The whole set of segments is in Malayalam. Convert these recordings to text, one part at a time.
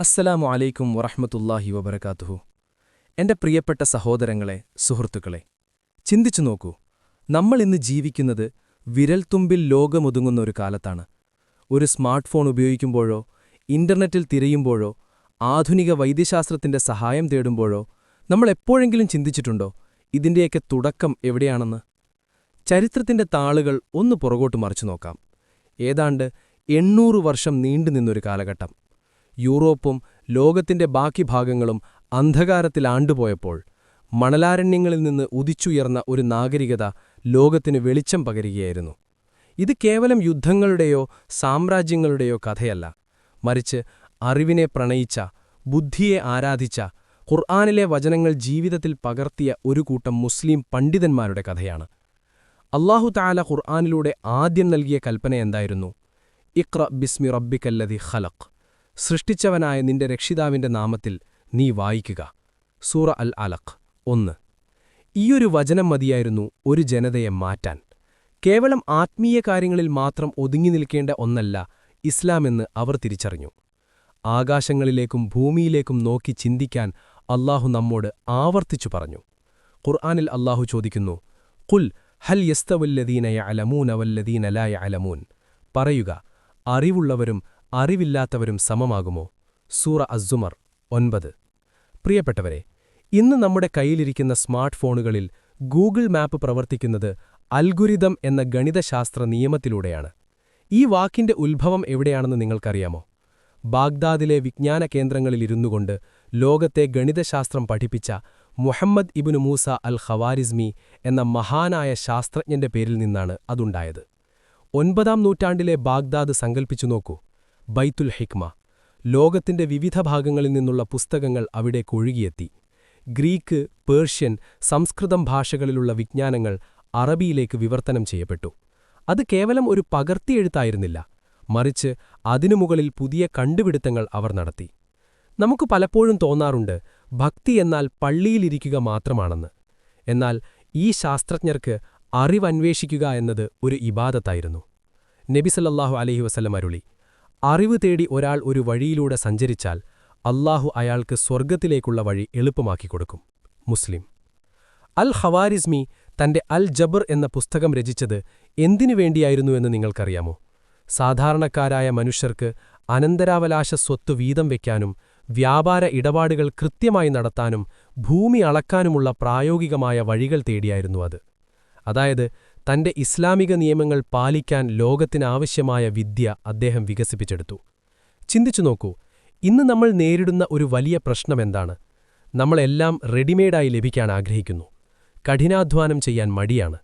അസ്സലാമു അലൈക്കും വറഹ്മത്തുള്ളാഹി വബർക്കാത്തുഹു എന്റെ പ്രിയപ്പെട്ട സഹോദരങ്ങളെ സുഹൃത്തുക്കളെ ചിന്തിച്ചു നോക്കൂ. നമ്മൾ ഇന്ന് ജീവിക്കുന്നത് വിരൽത്തുമ്പിൽ ലോകമൊതുങ്ങുന്ന ഒരു കാലത്താണ്. ഒരു സ്മാർട്ട് ഫോൺ ഉപയോഗിക്കുമ്പോഴോ ഇന്റർനെറ്റിൽ തിരയുമ്പോഴോ ആധുനിക വൈദ്യശാസ്ത്രത്തിന്റെ സഹായം തേടുമ്പോഴോ നമ്മൾ എപ്പോഴെങ്കിലും ചിന്തിച്ചിട്ടുണ്ടോ ഇതിന്റെയൊക്കെ തുടക്കം എവിടെയാണെന്ന്? ചരിത്രത്തിന്റെ താളുകൾ ഒന്ന് പുറകോട്ട് മറിച്ചു നോക്കാം. ഏതാണ്ട് എണ്ണൂറ് വർഷം നീണ്ടുനിന്നൊരു കാലഘട്ടം. യൂറോപ്പും ലോകത്തിന്റെ ബാക്കി ഭാഗങ്ങളും അന്ധകാരത്തിലാണ്ടുപോയപ്പോൾ മണലാരണ്യങ്ങളിൽ നിന്ന് ഉദിച്ചുയർന്ന ഒരു നാഗരികത ലോകത്തിന് വെളിച്ചം പകരുകയായിരുന്നു. ഇത് കേവലം യുദ്ധങ്ങളുടെയോ സാമ്രാജ്യങ്ങളുടെയോ കഥയല്ല. മറിച്ച് അറിവിനെ പ്രണയിച്ച ബുദ്ധിയെ ആരാധിച്ച ഖുർആാനിലെ വചനങ്ങൾ ജീവിതത്തിൽ പകർത്തിയ ഒരു കൂട്ടം മുസ്ലിം പണ്ഡിതന്മാരുടെ കഥയാണ്. അള്ളാഹു താല ഖുർആാനിലൂടെ ആദ്യം നൽകിയ കൽപ്പന എന്തായിരുന്നു? ഇക്ര ബിസ്മി റബ്ബിക്കല്ലതി ഖലഖ്. സൃഷ്ടിച്ചവനായ നിന്റെ രക്ഷിതാവിന്റെ നാമത്തിൽ നീ വായിക്കുക. സൂറ അൽ അലഖ് ഒന്ന്. ഈയൊരു വചനം മതിയായിരുന്നു ഒരു ജനതയെ മാറ്റാൻ. കേവലം ആത്മീയ കാര്യങ്ങളിൽ മാത്രം ഒതുങ്ങി നിൽക്കേണ്ട ഒന്നല്ല ഇസ്ലാമെന്ന് അവർ തിരിച്ചറിഞ്ഞു. ആകാശങ്ങളിലേക്കും ഭൂമിയിലേക്കും നോക്കി ചിന്തിക്കാൻ അല്ലാഹു നമ്മോട് ആവർത്തിച്ചു പറഞ്ഞു. ഖുർആാനിൽ അല്ലാഹു ചോദിക്കുന്നു കുൽ ഹൽ യസ്തവല്ലദീനയ അലമൂൻ അവല്ലദീനലായ അലമൂൻ പറയുക അറിവുള്ളവരും അറിവില്ലാത്തവരും സമമാകുമോ? സൂറ അസുമർ ഒൻപത്. പ്രിയപ്പെട്ടവരെ ഇന്ന് നമ്മുടെ കയ്യിലിരിക്കുന്ന സ്മാർട്ട് ഫോണുകളിൽ ഗൂഗിൾ മാപ്പ് പ്രവർത്തിക്കുന്നത് അൽഗുരിതം എന്ന ഗണിതശാസ്ത്ര നിയമത്തിലൂടെയാണ്. ഈ വാക്കിന്റെ ഉത്ഭവം എവിടെയാണെന്ന് നിങ്ങൾക്കറിയാമോ? ബാഗ്ദാദിലെ വിജ്ഞാന കേന്ദ്രങ്ങളിലിരുന്നുകൊണ്ട് ലോകത്തെ ഗണിതശാസ്ത്രം പഠിപ്പിച്ച മുഹമ്മദ് ഇബിനു മൂസ അൽ ഖവാരിസ്മി എന്ന മഹാനായ ശാസ്ത്രജ്ഞന്റെ പേരിൽ നിന്നാണ് അതുണ്ടായത്. ഒൻപതാം നൂറ്റാണ്ടിലെ ബാഗ്ദാദ് സങ്കൽപ്പിച്ചു നോക്കൂ. ബൈത്തുൽ ഹിക്മ. ലോകത്തിന്റെ വിവിധ ഭാഗങ്ങളിൽ നിന്നുള്ള പുസ്തകങ്ങൾ അവിടെ കൊഴുകിയെത്തി. ഗ്രീക്ക് പേർഷ്യൻ സംസ്കൃതം ഭാഷകളിലുള്ള വിജ്ഞാനങ്ങൾ അറബിയിലേക്ക് വിവർത്തനം ചെയ്യപ്പെട്ടു. അത് കേവലം ഒരു പകർത്തിയെഴുത്തായിരുന്നില്ല മറിച്ച് അതിനു മുകളിൽ പുതിയ കണ്ടുപിടുത്തങ്ങൾ അവർ നടത്തി. നമുക്ക് പലപ്പോഴും തോന്നാറുണ്ട് ഭക്തി എന്നാൽ പള്ളിയിലിരിക്കുക മാത്രമാണെന്ന്. എന്നാൽ ഈ ശാസ്ത്രജ്ഞർക്ക് അറിവന്വേഷിക്കുക എന്നത് ഒരു ഇബാദത്തായിരുന്നു. നബിസല്ലാഹു അലഹി വസ്ലം അരുളി അറിവ് തേടി ഒരാൾ ഒരു വഴിയിലൂടെ സഞ്ചരിച്ചാൽ അള്ളാഹു അയാൾക്ക് സ്വർഗത്തിലേക്കുള്ള വഴി എളുപ്പമാക്കി കൊടുക്കും. മുസ്ലിം. അൽ ഹവാരിസ്മി തന്റെ അൽ ജബർ എന്ന പുസ്തകം രചിച്ചത് എന്തിനു വേണ്ടിയായിരുന്നുവെന്ന് നിങ്ങൾക്കറിയാമോ? സാധാരണക്കാരായ മനുഷ്യർക്ക് അനന്തരാവലാശ സ്വത്ത് വീതം വയ്ക്കാനും വ്യാപാര ഇടപാടുകൾ കൃത്യമായി നടത്താനും ഭൂമി അളക്കാനുമുള്ള പ്രായോഗികമായ വഴികൾ തേടിയായിരുന്നു അത്. അതായത് തന്റെ ഇസ്ലാമിക നിയമങ്ങൾ പാലിക്കാൻ ലോകത്തിനാവശ്യമായ വിദ്യ അദ്ദേഹം വികസിപ്പിച്ചെടുത്തു. ചിന്തിച്ചു നോക്കൂ ഇന്ന് നമ്മൾ നേരിടുന്ന ഒരു വലിയ പ്രശ്നമെന്താണ് നമ്മളെല്ലാം റെഡിമെയ്ഡായി ലഭിക്കാൻ ആഗ്രഹിക്കുന്നു കഠിനാധ്വാനം ചെയ്യാൻ മടിയാണ്.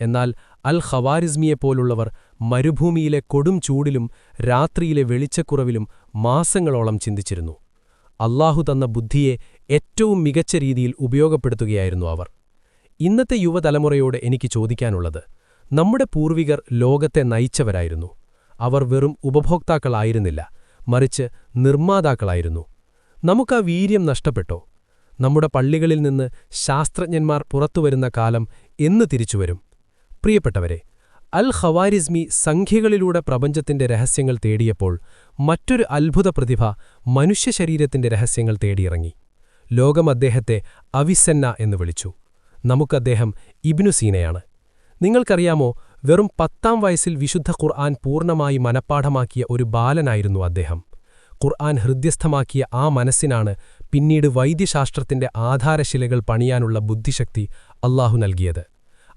എന്നാൽ അൽ ഖവാരിസ്മിയെപ്പോലുള്ളവർ മരുഭൂമിയിലെ കൊടും ചൂടിലും രാത്രിയിലെ വെളിച്ചക്കുറവിലും മാസങ്ങളോളം ചിന്തിച്ചിരുന്നു. അല്ലാഹു തന്ന ബുദ്ധിയെ ഏറ്റവും മികച്ച രീതിയിൽ ഉപയോഗപ്പെടുത്തുകയായിരുന്നു അവർ. ഇന്നത്തെ യുവതലമുറയോട് എനിക്ക് ചോദിക്കാനുള്ളത് നമ്മുടെ പൂർവികർ ലോകത്തെ നയിച്ചവരായിരുന്നു. അവർ വെറും ഉപഭോക്താക്കളായിരുന്നില്ല മറിച്ച് നിർമ്മാതാക്കളായിരുന്നു. നമുക്കാ വീര്യം നഷ്ടപ്പെട്ടോ? നമ്മുടെ പള്ളികളിൽ നിന്ന് ശാസ്ത്രജ്ഞന്മാർ പുറത്തുവരുന്ന കാലം എന്ന് തിരിച്ചുവരും. പ്രിയപ്പെട്ടവരെ അൽ ഖവാരിസ്മി സംഖ്യകളിലൂടെ പ്രപഞ്ചത്തിന്റെ രഹസ്യങ്ങൾ തേടിയപ്പോൾ മറ്റൊരു അത്ഭുത പ്രതിഭ മനുഷ്യശരീരത്തിന്റെ രഹസ്യങ്ങൾ തേടിയിറങ്ങി. ലോകം അദ്ദേഹത്തെ അവിസെന്ന എന്ന് വിളിച്ചു. നമുക്കദ്ദേഹം ഇബ്നു സീനയാണ്. നിങ്ങൾക്കറിയാമോ വെറും പത്താം വയസ്സിൽ വിശുദ്ധ ഖുർആൻ പൂർണമായി മനപ്പാഠമാക്കിയ ഒരു ബാലനായിരുന്നു അദ്ദേഹം. ഖുർആൻ ഹൃദ്യസ്ഥമാക്കിയ ആ മനസ്സിനാണ് പിന്നീട് വൈദ്യശാസ്ത്രത്തിന്റെ ആധാരശിലകൾ പണിയാനുള്ള ബുദ്ധിശക്തി അള്ളാഹു നൽകിയത്.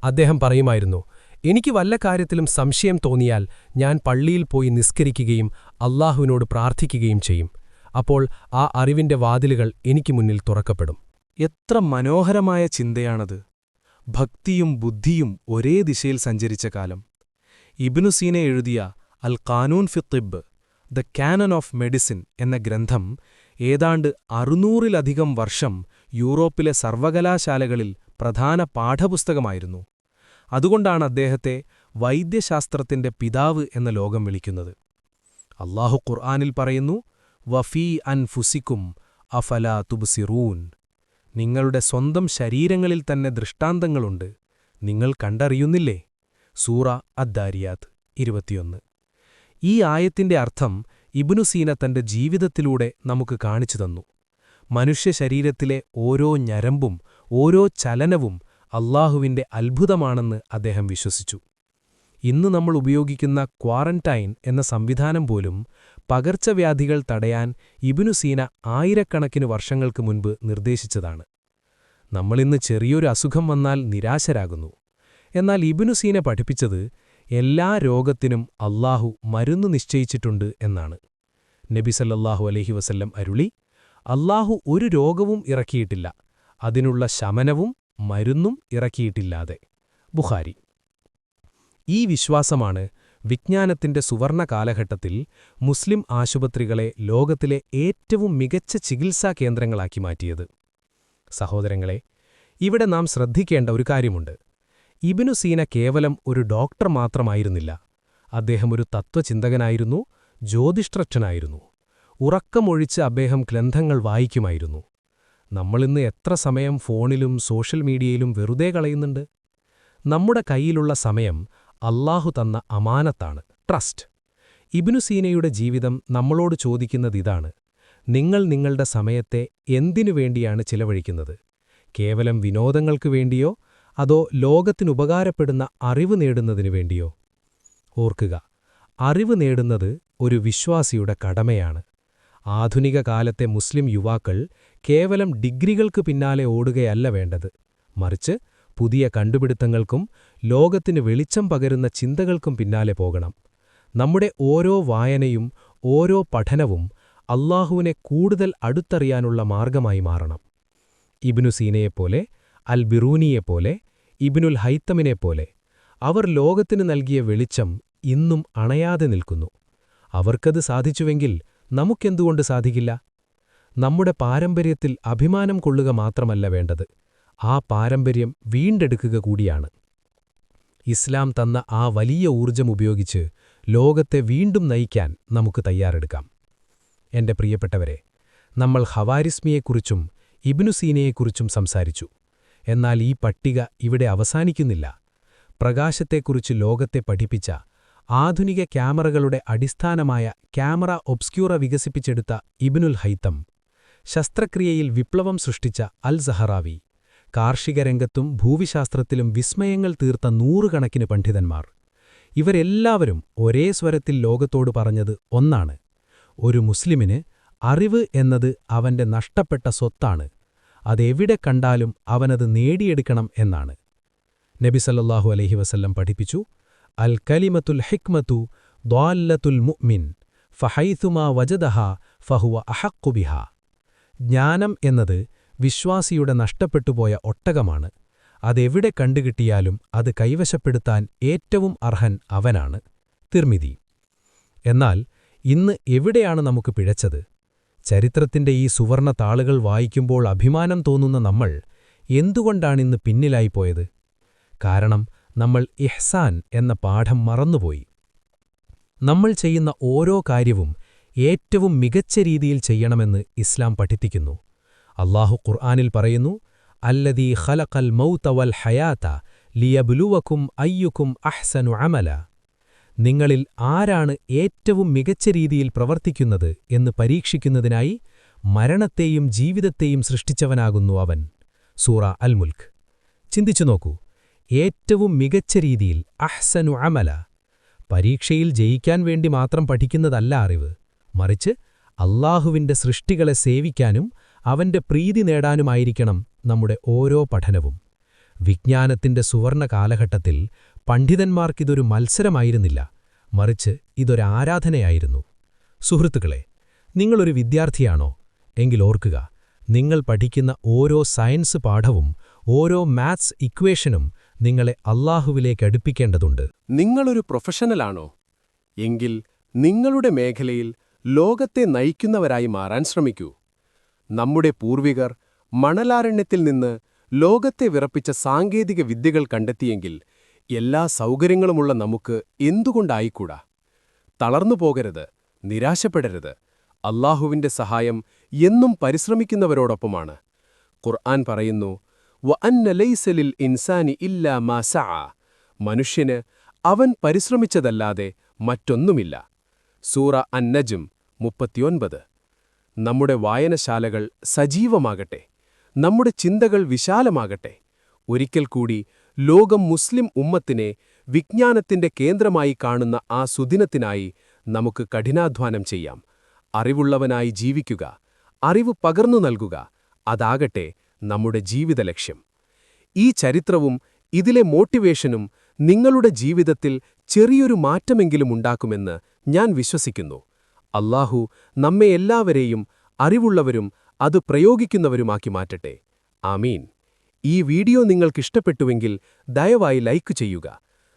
അദ്ദേഹം പറയുമായിരുന്നു എനിക്ക് വല്ല കാര്യത്തിലും സംശയം തോന്നിയാൽ ഞാൻ പള്ളിയിൽ പോയി നിസ്കരിക്കുകയും അള്ളാഹുവിനോട് പ്രാർത്ഥിക്കുകയും ചെയ്യും. അപ്പോൾ ആ അറിവിന്റെ വാതിലുകൾ എനിക്ക് മുന്നിൽ തുറക്കപ്പെടും. എത്ര മനോഹരമായ ചിന്തയാണത്. ഭക്തിയും ബുദ്ധിയും ഒരേ ദിശയിൽ സഞ്ചരിച്ച കാലം. ഇബ്നുസീനെ എഴുതിയ അൽ കാനൂൻ ഫി തിബ് ദ കാനൻ ഓഫ് മെഡിസിൻ എന്ന ഗ്രന്ഥം ഏതാണ്ട് അറുന്നൂറിലധികം വർഷം യൂറോപ്പിലെ സർവകലാശാലകളിൽ പ്രധാന പാഠപുസ്തകമായിരുന്നു. അതുകൊണ്ടാണ് അദ്ദേഹത്തെ വൈദ്യശാസ്ത്രത്തിന്റെ പിതാവ് എന്ന ലോകം വിളിക്കുന്നത്. അള്ളാഹു ഖുർആാനിൽ പറയുന്നു വഫീ അൻ ഫുസിക്കും അഫല തുബ്സിറൂൻ. നിങ്ങളുടെ സ്വന്തം ശരീരങ്ങളിൽ തന്നെ ദൃഷ്ടാന്തങ്ങളുണ്ട്. നിങ്ങൾ കണ്ടറിയുന്നില്ലേ? സൂറ അദ്ദാരിയാത്ത് ഇരുപത്തിയൊന്ന്. ഈ ആയത്തിന്റെ അർത്ഥം ഇബ്നുസീന തന്റെ ജീവിതത്തിലൂടെ നമുക്ക് കാണിച്ചു തന്നു. മനുഷ്യ ശരീരത്തിലെ ഓരോ ഞരമ്പും ഓരോ ചലനവും അള്ളാഹുവിന്റെ അത്ഭുതമാണെന്ന് അദ്ദേഹം വിശ്വസിച്ചു. ഇന്ന് നമ്മൾ ഉപയോഗിക്കുന്ന ക്വാറന്റൈൻ എന്ന സംവിധാനം പോലും പകർച്ചവ്യാധികൾ തടയാൻ ഇബിനുസീന ആയിരക്കണക്കിന് വർഷങ്ങൾക്ക് മുൻപ് നിർദ്ദേശിച്ചതാണ്. നമ്മളിന്ന് ചെറിയൊരു അസുഖം വന്നാൽ നിരാശരാകുന്നു. എന്നാൽ ഇബിനുസീന പഠിപ്പിച്ചത് എല്ലാ രോഗത്തിനും അല്ലാഹു മരുന്ന് നിശ്ചയിച്ചിട്ടുണ്ട് എന്നാണ്. നബിസല്ലാഹു അലഹി വസല്ലം അരുളി അല്ലാഹു ഒരു രോഗവും ഇറക്കിയിട്ടില്ല. അതിനുള്ള ശമനവും മരുന്നും ഇറക്കിയിട്ടില്ലാതെ. ബുഖാരി ഈ വിശ്വാസമാണ് വിജ്ഞാനത്തിന്റെ സുവർണ കാലഘട്ടത്തിൽ മുസ്ലിം ആശുപത്രികളെ ലോകത്തിലെ ഏറ്റവും മികച്ച ചികിത്സാ കേന്ദ്രങ്ങളാക്കി മാറ്റിയത്. സഹോദരങ്ങളെ ഇവിടെ നാം ശ്രദ്ധിക്കേണ്ട ഒരു കാര്യമുണ്ട്. ഇബിനു സീന കേവലം ഒരു ഡോക്ടർ മാത്രമായിരുന്നില്ല. അദ്ദേഹം ഒരു തത്വചിന്തകനായിരുന്നു ജ്യോതിഷ്ട്രക്ഷനായിരുന്നു. ഉറക്കമൊഴിച്ച് അദ്ദേഹം ഗ്രന്ഥങ്ങൾ വായിക്കുമായിരുന്നു. നമ്മളിന്ന് എത്ര സമയം ഫോണിലും സോഷ്യൽ മീഡിയയിലും വെറുതെ കളയുന്നുണ്ട്? നമ്മുടെ കയ്യിലുള്ള സമയം അല്ലാഹു തന്ന അമാനത്താണ് ട്രസ്റ്റ്. ഇബ്നു സീനയുടെ ജീവിതം നമ്മളോട് ചോദിക്കുന്നത് ഇതാണ് നിങ്ങൾ നിങ്ങളുടെ സമയത്തെ എന്തിനു വേണ്ടിയാണ് ചിലവഴിക്കുന്നത്? കേവലം വിനോദങ്ങൾക്കു വേണ്ടിയോ? അതോ ലോകത്തിനുപകാരപ്പെടുന്ന അറിവ് നേടുന്നതിനു വേണ്ടിയോ? ഓർക്കുക അറിവ് നേടുന്നത് ഒരു വിശ്വാസിയുടെ കടമയാണ്. ആധുനിക കാലത്തെ മുസ്ലിം യുവാക്കൾ കേവലം ഡിഗ്രികൾക്ക് പിന്നാലെ ഓടുകയല്ല വേണ്ടത്. മറിച്ച് പുതിയ കണ്ടുപിടുത്തങ്ങൾക്കും ലോകത്തിന് വെളിച്ചം പകരുന്ന ചിന്തകൾക്കും പിന്നാലെ പോകണം. നമ്മുടെ ഓരോ വായനയും ഓരോ പഠനവും അള്ളാഹുവിനെ കൂടുതൽ അടുത്തറിയാനുള്ള മാർഗമായി മാറണം. ഇബ്നു സീനയെപ്പോലെ അൽ ബിറൂനിയെപ്പോലെ ഇബിനുൽ ഹൈത്തമിനെപ്പോലെ അവർ ലോകത്തിന് നൽകിയ വെളിച്ചം ഇന്നും അണയാതെ നിൽക്കുന്നു. അവർക്കത് സാധിച്ചുവെങ്കിൽ നമുക്കെന്തുകൊണ്ട് സാധിക്കില്ല? നമ്മുടെ പാരമ്പര്യത്തിൽ അഭിമാനം കൊള്ളുക മാത്രമല്ല വേണ്ടത്. ആ പാരമ്പര്യം വീണ്ടെടുക്കുക കൂടിയാണ്. ഇസ്ലാം തന്ന ആ വലിയ ഊർജം ഉപയോഗിച്ച് ലോകത്തെ വീണ്ടും നയിക്കാൻ നമുക്ക് തയ്യാറെടുക്കാം. എന്റെ പ്രിയപ്പെട്ടവരെ നമ്മൾ ഹവാരിസ്മിയെക്കുറിച്ചും ഇബ്നുസീനയെക്കുറിച്ചും സംസാരിച്ചു. എന്നാൽ ഈ പട്ടിക ഇവിടെ അവസാനിക്കുന്നില്ല. പ്രകാശത്തെക്കുറിച്ച് ലോകത്തെ പഠിപ്പിച്ച ആധുനിക ക്യാമറകളുടെ അടിസ്ഥാനമായ ക്യാമറ ഒബ്സ്ക്യൂറ വികസിപ്പിച്ചെടുത്ത ഇബ്നുൽ ഹൈത്തം ശസ്ത്രക്രിയയിൽ വിപ്ലവം സൃഷ്ടിച്ച അൽ സഹറാവി കാർഷിക രംഗത്തും ഭൂവിശാസ്ത്രത്തിലും വിസ്മയങ്ങൾ തീർത്ത നൂറുകണക്കിന് പണ്ഡിതന്മാർ. ഇവരെല്ലാവരും ഒരേ സ്വരത്തിൽ ലോകത്തോട് പറഞ്ഞത് ഒന്നാണ്. ഒരു മുസ്ലിമിന് അറിവ് എന്നത് അവന്റെ നഷ്ടപ്പെട്ട സ്വത്താണ്. അതെവിടെ കണ്ടാലും അവനത് നേടിയെടുക്കണം എന്നാണ്. നബിസല്ലാഹു അലഹി വസല്ലം പഠിപ്പിച്ചു അൽ കലിമത്തുൽ ഹിക്മത്തു ദ്വാല്ലത്തുൽ മുഅ്മിൻ ഫഹൈസുമാ വജദഹ ഫഹുവ അഹക്കുബിഹ ജ്ഞാനം എന്നത് വിശ്വാസിയുടെ നഷ്ടപ്പെട്ടുപോയ ഒട്ടകമാണ്. അതെവിടെ കണ്ടുകിട്ടിയാലും അത് കൈവശപ്പെടുത്താൻ ഏറ്റവും അർഹൻ അവനാണ് തിർമിതി എന്നാൽ ഇന്ന് എവിടെയാണ് നമുക്ക് പിഴച്ചത്? ചരിത്രത്തിന്റെ ഈ സുവർണ താളുകൾ വായിക്കുമ്പോൾ അഭിമാനം തോന്നുന്ന നമ്മൾ എന്തുകൊണ്ടാണിന്ന് പിന്നിലായിപ്പോയത്? കാരണം നമ്മൾ ഇഹ്സാൻ എന്ന പാഠം മറന്നുപോയി. നമ്മൾ ചെയ്യുന്ന ഓരോ കാര്യവും ഏറ്റവും മികച്ച രീതിയിൽ ചെയ്യണമെന്ന് ഇസ്ലാം പഠിപ്പിക്കുന്നു. അള്ളാഹു ഖുർആാനിൽ പറയുന്നു അല്ലദീ ഖലഖൽ മൗത വൽ ഹയാത ലിയബ്ലുവക്കും അയ്യുക്കും അഹ്സനു അമല. നിങ്ങളിൽ ആരാണ് ഏറ്റവും മികച്ച രീതിയിൽ പ്രവർത്തിക്കുന്നത് എന്ന് പരീക്ഷിക്കുന്നതിനായി മരണത്തെയും ജീവിതത്തെയും സൃഷ്ടിച്ചവനാകുന്നു അവൻ. സൂറ അൽ ചിന്തിച്ചു നോക്കൂ ഏറ്റവും മികച്ച രീതിയിൽ അഹ്സനു അമല പരീക്ഷയിൽ ജയിക്കാൻ വേണ്ടി മാത്രം പഠിക്കുന്നതല്ല അറിവ്. മറിച്ച് അള്ളാഹുവിന്റെ സൃഷ്ടികളെ സേവിക്കാനും അവന്റെ പ്രീതി നേടാനുമായിരിക്കണം നമ്മുടെ ഓരോ പഠനവും. വിജ്ഞാനത്തിന്റെ സുവർണ കാലഘട്ടത്തിൽ പണ്ഡിതന്മാർക്കിതൊരു മത്സരമായിരുന്നില്ല മറിച്ച് ഇതൊരാരാധനയായിരുന്നു സുഹൃത്തുക്കളെ നിങ്ങളൊരു വിദ്യാർത്ഥിയാണോ? എങ്കിൽ ഓർക്കുക നിങ്ങൾ പഠിക്കുന്ന ഓരോ സയൻസ് പാഠവും ഓരോ മാത്സ് ഇക്വേഷനും നിങ്ങളെ അള്ളാഹുവിലേക്ക് അടുപ്പിക്കേണ്ടതുണ്ട്. നിങ്ങളൊരു പ്രൊഫഷണലാണോ? എങ്കിൽ നിങ്ങളുടെ മേഖലയിൽ ലോകത്തെ നയിക്കുന്നവരായി മാറാൻ ശ്രമിക്കൂ. നമ്മുടെ പൂർവികർ മണലാരണ്യത്തിൽ നിന്ന് ലോകത്തെ വിറപ്പിച്ച സാങ്കേതിക വിദ്യകൾ കണ്ടെത്തിയെങ്കിൽ എല്ലാ സൗകര്യങ്ങളുമുള്ള നമുക്ക് എന്തുകൊണ്ടായിക്കൂടാ? തളർന്നു പോകരുത് നിരാശപ്പെടരുത്. അള്ളാഹുവിന്റെ സഹായം എന്നും പരിശ്രമിക്കുന്നവരോടൊപ്പമാണ്. ഖുർആൻ പറയുന്നു വ അന്നലൈസലിൽ ഇൻസാനി ഇല്ലാ മാസ മനുഷ്യന് അവൻ പരിശ്രമിച്ചതല്ലാതെ മറ്റൊന്നുമില്ല. സൂറ അന്നജും മുപ്പത്തിയൊൻപത്. നമ്മുടെ വായനശാലകൾ സജീവമാകട്ടെ നമ്മുടെ ചിന്തകൾ വിശാലമാകട്ടെ. ഒരിക്കൽ കൂടി ലോകം മുസ്ലിം ഉമ്മത്തിനെ വിജ്ഞാനത്തിന്റെ കേന്ദ്രമായി കാണുന്ന ആ സുദിനത്തിനായി നമുക്ക് കഠിനാധ്വാനം ചെയ്യാം. അറിവുള്ളവനായി ജീവിക്കുക അറിവ് പകർന്നു നൽകുക അതാകട്ടെ നമ്മുടെ ജീവിത ലക്ഷ്യം. ഈ ചരിത്രവും ഇതിലെ മോട്ടിവേഷനും നിങ്ങളുടെ ജീവിതത്തിൽ ചെറിയൊരു മാറ്റമെങ്കിലും ഉണ്ടാക്കുമെന്ന് ഞാൻ വിശ്വസിക്കുന്നു. അല്ലാഹു നമ്മെ എല്ലാവരെയും അറിവുള്ളവരും അത് പ്രയോഗിക്കുന്നവരുമാക്കി മാറ്റട്ടെ. ആമീൻ. ഈ വീഡിയോ നിങ്ങൾക്കിഷ്ടപ്പെട്ടുവെങ്കിൽ ദയവായി ലൈക്ക് ചെയ്യുക.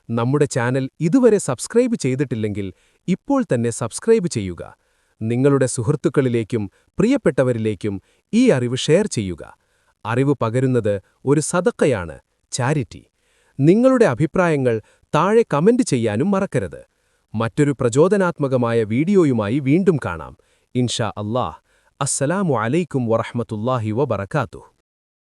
നമ്മുടെ ചാനൽ ഇതുവരെ സബ്സ്ക്രൈബ് ചെയ്തിട്ടില്ലെങ്കിൽ ഇപ്പോൾ തന്നെ സബ്സ്ക്രൈബ് ചെയ്യുക. നിങ്ങളുടെ സുഹൃത്തുക്കളിലേക്കും പ്രിയപ്പെട്ടവരിലേക്കും ഈ അറിവ് ഷെയർ ചെയ്യുക. അറിവ് പകരുന്നത് ഒരു സതക്കയാണ് ചാരിറ്റി. നിങ്ങളുടെ അഭിപ്രായങ്ങൾ താഴെ കമന്റ് ചെയ്യാനും മറക്കരുത്. മറ്റൊരു പ്രചോദനാത്മകമായ വീഡിയോയുമായി വീണ്ടും കാണാം. ഇൻഷാ അല്ലാഹ്. അസ്സലാമു അലൈക്കും വറഹ്മത്തുള്ളാഹി വബറകാതുഹു.